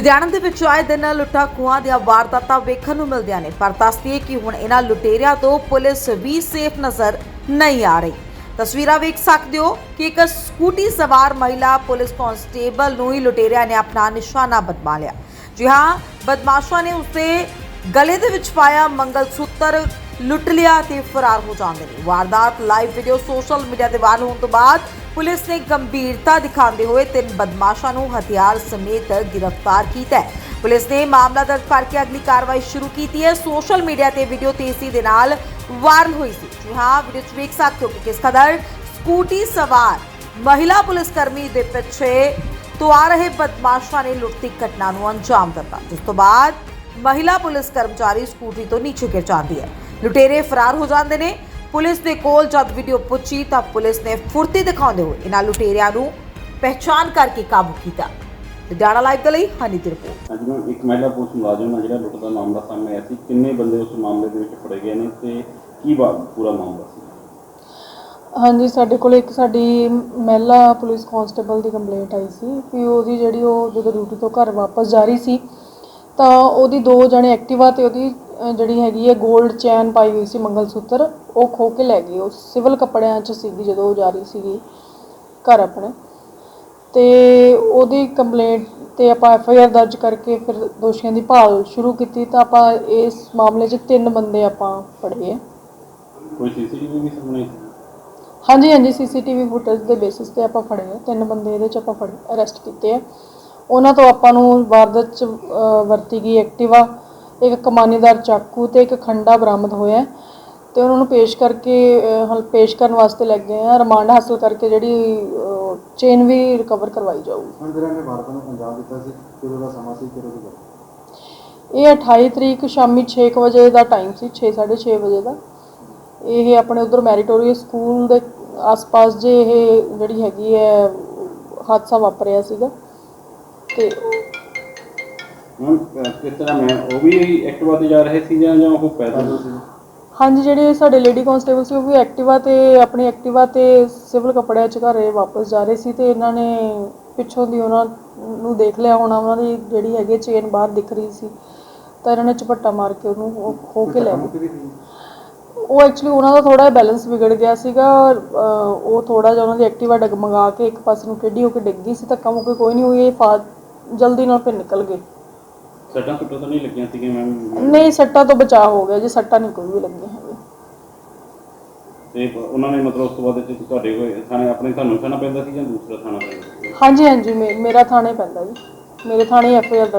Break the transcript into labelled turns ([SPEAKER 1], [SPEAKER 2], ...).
[SPEAKER 1] ਲੁਧਿਆਣਾ ਦੇ ਵਿੱਚ ਆਏ ਦਿਨ ਲੁੱਟਾਂ ਖੋਹਾਂ ਦੀਆਂ ਵਾਰਦਾਤਾਂ ਵੇਖਣ ਨੂੰ ਮਿਲਦੀਆਂ ਨੇ, ਪਰ ਦੱਸਦੀਏ ਕਿ ਹੁਣ ਇਹਨਾਂ ਲੁਟੇਰਿਆਂ ਤੋਂ ਪੁਲਿਸ ਵੀ ਸੇਫ ਨਜ਼ਰ ਨਹੀਂ ਆ ਰਹੀ। ਤਸਵੀਰਾਂ ਵੇਖ ਸਕਦੇ ਹੋ ਕਿ ਇੱਕ ਸਕੂਟੀ ਸਵਾਰ ਮਹਿਲਾ ਪੁਲਿਸ ਕਾਂਸਟੇਬਲ ਨੂੰ ਹੀ ਲੁਟੇਰਿਆਂ ਨੇ ਆਪਣਾ ਨਿਸ਼ਾਨਾ ਬਦਮਾ ਲਿਆ ਜੀ ਹਾਂ, ਬਦਮਾਸ਼ਾਂ ਨੇ ਉਸਦੇ ਗਲੇ ਦੇ ਵਿੱਚ ਪਾਇਆ ਮੰਗਲ ਸੂਤਰ ਲੁੱਟ ਲਿਆ ਤੇ ਫਰਾਰ ਹੋ ਜਾਂਦੇ ਨੇ। ਵਾਰਦਾਤ ਲਾਈਵ ਵੀਡੀਓ ਸੋਸ਼ਲ ਮੀਡੀਆ ਤੇ ਵਾਇਰਲ ਹੋਣ ਤੋਂ ਬਾਅਦ ਪੁਲਿਸ ਨੇ ਗੰਭੀਰਤਾ ਦਿਖਾਉਂਦੇ ਹੋਏ ਤਿੰਨ ਬਦਮਾਸ਼ਾਂ ਨੂੰ ਹਥਿਆਰ ਸਮੇਤ ਗ੍ਰਿਫਤਾਰ ਕੀਤਾ ਹੈ। ਪੁਲਿਸ ਨੇ ਮਾਮਲਾ ਦਰਜ ਕਰਕੇ ਅਗਲੀ ਕਾਰਵਾਈ ਸ਼ੁਰੂ ਕੀਤੀ ਹੈ। ਸੋਸ਼ਲ ਮੀਡੀਆ ਤੇ ਵੀਡੀਓ ਤੇਜ਼ੀ ਦੇ ਨਾਲ ਵਾਇਰਲ ਹੋਈ ਸੀ। ਜੀ ਹਾਂ ਵੀਡੀਓ 'ਚ ਵੇਖ ਸਕਦੇ ਹੋ ਕਿ ਕਿਸ ਕਦਰ ਸਕੂਟੀ ਸਵਾਰ ਮਹਿਲਾ ਪੁਲਿਸ ਕਰਮੀ ਦੇ ਪਿੱਛੇ ਤੋਂ ਆ ਰਹੇ ਬਦਮਾਸ਼ਾਂ ਨੇ ਲੁੱਟ ਦੀ ਘਟਨਾ ਨੂੰ ਅੰਜਾਮ ਦਿੱਤਾ। ਜਿਸ ਤੋਂ ਬਾਅਦ ਮਹਿਲਾ ਪੁਲਿਸ ਕਰਮਚਾਰੀ ਸਕੂਟਰੀ ਤੋਂ ਨੀਚੇ ਗਿਰ ਜਾਂਦੀ ਹੈ। ਲੁਟੇਰੇ ਫਰਾਰ ਹੋ ਜਾਂਦੇ ਨੇ। ਪੁਲਿਸ ਦੇ ਕੋਲ ਜਦ ਵੀਡੀਓ ਪੁੱਛੀ ਤਾਂ ਪੁਲਿਸ ਨੇ ਫੁਰਤੀ ਦਿਖਾਉਂਦੇ ਹੋਏ ਇਹਨਾਂ ਲੁਟੇਰਿਆਂ ਨੂੰ ਪਹਿਚਾਨ ਕਰਕੇ ਕਾਬੂ ਕੀਤਾ। ਲੁਧਿਆਣਾ ਲਾਈਵ ਦੇ ਲਈ ਹਨੀ ਦੀ ਰਿਪੋਰਟ
[SPEAKER 2] ਅੱਜ ਨੂੰ ਇੱਕ ਮਹਿਲਾ ਪੁਲਿਸ ਮੁਲਾਜ਼ਮ ਹੈ ਜਿਹੜਾ ਲੁੱਟ ਦਾ ਮਾਮਲਾ ਸਾਹਮਣੇ ਆਇਆ ਸੀ। ਕਿੰਨੇ ਬੰਦੇ ਉਸ ਮਾਮਲੇ ਦੇ ਵਿੱਚ ਫੜੇ ਗਏ ਨੇ ਤੇ ਕੀ ਬਾ ਪੂਰਾ ਮਾਮਲਾ ਸੀ?
[SPEAKER 3] ਹਾਂਜੀ ਸਾਡੇ ਕੋਲ ਇੱਕ ਸਾਡੀ ਮਹਿਲਾ ਪੁਲਿਸ ਕਾਂਸਟੇਬਲ ਦੀ ਕੰਪਲੇਂਟ ਆਈ ਸੀ ਕਿ ਉਹਦੀ ਜਿਹੜੀ ਉਹ ਜਦੋਂ ਡਿਊਟੀ ਤੋਂ ਘਰ ਵਾਪਸ ਜਾ ਰਹੀ ਸੀ ਤਾਂ ਉਹਦੀ ਦੋ ਜਣੇ ਐਕਟਿਵਾ ਤੇ ਉਹਦੀ ਜਿਹੜੀ ਹੈਗੀ ਹੈ 골ਡ ਚੈਨ ਪਾਈ ਹੋਈ ਸੀ ਮੰਗਲ ਸੂਤਰ ਉਹ ਖੋ ਕੇ ਲੈ ਗਏ ਉਹ ਸਿਵਲ ਕੱਪੜਿਆਂ 'ਚ ਸੀਗੀ ਜਦੋਂ ਉਹ ਜਾ ਰਹੀ ਸੀਗੀ ਘਰ ਆਪਣੇ। ਤੇ ਉਹਦੀ ਕੰਪਲੇਂਟ ਤੇ ਆਪਾਂ ਐਫ ਆਈ ਆਰ ਦਰਜ ਕਰਕੇ ਫਿਰ ਦੋਸ਼ੀਆਂ ਦੀ ਭਾਲ ਸ਼ੁਰੂ ਕੀਤੀ ਤਾਂ ਆਪਾਂ ਇਸ ਮਾਮਲੇ 'ਚ ਤਿੰਨ ਬੰਦੇ ਆਪਾਂ ਫੜੇ ਆ।
[SPEAKER 2] ਕੋਈ ਸੀਸੀਟੀਵੀ ਵੀ ਸਾਹਮਣੇ?
[SPEAKER 3] ਹਾਂਜੀ ਹਾਂਜੀ ਸੀਸੀਟੀਵੀ ਫੁਟੇਜ ਦੇ ਬੇਸਿਸ ਤੇ ਆਪਾਂ ਫੜੇ ਆ। ਤਿੰਨ ਬੰਦੇ ਇਹਦੇ ਚ ਆਪਾਂ ਫੜੇ ਅਰੈਸਟ ਕੀਤੇ ਆ। ਉਹਨਾਂ ਤੋਂ ਆਪਾਂ ਨੂੰ ਵਾਰਦਾਤ ਚ ਵਰਤੀ ਗਈ ਐਕਟਿਵਾ ਇੱਕ ਕਮਾਨੀਦਾਰ ਚਾਕੂ ਤੇ ਇੱਕ ਖੰਡਾ ਬਰਾਮਦ ਹੋਇਆ ਹੈ ਤੇ ਉਹਨਾਂ ਨੂੰ ਪੇਸ਼ ਕਰਕੇ ਹਲ ਪੇਸ਼ ਕਰਨ ਵਾਸਤੇ ਲੈ ਗਏ ਆ ਰਿਮਾਂਡ ਹਾਸਲ ਕਰਕੇ ਜਿਹੜੀ ਚੇਨ ਵੀ ਰਿਕਵਰ ਕਰਵਾਈ ਜਾਊਗੀ।
[SPEAKER 4] ਹੁਣ ਜਿਹੜਾ ਨੇ ਭਾਰਤ ਨੂੰ ਪੰਜਾਬ ਦਿੱਤਾ ਸੀ ਕਿਦੋਂ ਦਾ ਸਮਾਂ ਸੀ ਕਿਦੋਂ ਦੀ ਗੱਲ?
[SPEAKER 3] ਇਹ 28 ਤਰੀਕ ਸ਼ਾਮੀ 6 ਕੁ ਵਜੇ ਦਾ ਟਾਈਮ ਸੀ 6:30 ਵਜੇ ਦਾ। ਇਹ ਆਪਣੇ ਉਧਰ ਮੈਰੀਟੋਰੀਅਸ ਸਕੂਲ ਦੇ ਆਸ-ਪਾਸ ਜੇ ਇਹ ਜਿਹੜੀ ਹੈਗੀ ਹੈ ਹਾਦਸਾ ਵਾਪਰਿਆ ਸੀਗਾ। ਤੇ
[SPEAKER 2] ਹੁਣ ਅਹ, ਕਿਸ ਤਰ੍ਹਾਂ ਮੈਂ ਉਹ ਵੀ ਐਕਟਿਵਾ ਤੇ ਜਾ ਰਹੇ ਸੀ ਜਾਂ ਜਾਂ ਉਹ ਪੈਦਲ? ਸੀ
[SPEAKER 3] ਹਾਂਜੀ ਜਿਹੜੇ ਸਾਡੇ ਲੇਡੀ ਕਾਂਸਟੇਬਲ ਸੀ ਉਹ ਵੀ ਐਕਟਿਵਾ ਤੇ ਆਪਣੀ ਐਕਟਿਵਾ ਤੇ ਸਿਵਲ ਕੱਪੜਿਆਂ 'ਚ ਘਰੇ ਵਾਪਸ ਜਾ ਰਹੇ ਸੀ ਤੇ ਇਹਨਾਂ ਨੇ ਪਿੱਛੋਂ ਦੀ ਉਹਨਾਂ ਨੂੰ ਦੇਖ ਲਿਆ ਹੋਣਾ ਉਹਨਾਂ ਦੀ ਜਿਹੜੀ ਹੈਗੀ ਚੇਨ ਬਾਹਰ ਦਿਖ ਰਹੀ ਸੀ ਤਾਂ ਇਹਨਾਂ ਨੇ ਝਪੱਟਾ ਮਾਰ ਕੇ ਉਹਨੂੰ ਉਹ ਖੋ ਕੇ ਲੈ ਗਏ। ਉਹ ਐਕਚੁਅਲੀ ਉਹਨਾਂ ਦਾ ਥੋੜਾ ਬੈਲੈਂਸ ਵਿਗੜ ਗਿਆ ਸੀਗਾ ਔਰ, ਅਹ, ਉਹ ਥੋੜਾ ਜਿਹਾ ਉਹਨਾਂ ਦੀ ਐਕਟਿਵਾ ਡਗਮਗਾ ਕੇ ਇੱਕ ਪਾਸੇ ਨੂੰ ਟੇਢੀ ਹੋ ਕੇ ਡਿੱਗ ਗਈ ਸੀ ਧੱਕਾ ਮੁੱਕੀ ਕੋਈ ਨਹੀਂ ਹੋਈ ਇਹ ਫਾ ਜਲਦੀ ਨਾਲ ਫਿਰ ਨਿਕਲ ਗਏ।
[SPEAKER 2] ਸੱਟਾਂ ਸੁੱਟਾਂ ਤਾਂ ਨਹੀਂ ਲੱਗੀਆਂ ਸੀਗੀਆਂ ਮੈਮ?
[SPEAKER 3] ਨਹੀਂ ਸੱਟਾਂ ਤੋਂ ਬਚਾਅ ਹੋ ਗਿਆ ਜੀ ਸੱਟਾਂ ਨਹੀਂ ਕੋਈ ਵੀ ਲੱਗੀਆਂ ਹੈਗੀਆਂ।
[SPEAKER 2] ਤੇ ਉਹਨਾਂ ਨੇ ਮਤਲਬ ਉਸ ਤੋਂ ਬਾਅਦ ਚ ਤੁਹਾਡੇ ਕੋਲ ਥਾਣੇ ਆਪਣੇ ਤੁਹਾਨੂੰ ਥਾਣਾ ਪੈਂਦਾ ਸੀ ਜਾਂ ਦੂਸਰਾ ਥਾਣਾ ਪੈਂਦਾ ਸੀ?
[SPEAKER 3] ਹਾਂਜੀ ਹਾਂਜੀ ਮੇ- ਮੇਰਾ ਥਾਣੇ ਪੈਂਦਾ ਜੀ। ਮੇਰੇ ਥਾਣੇ ਐਫ ਆਈ ਆਰ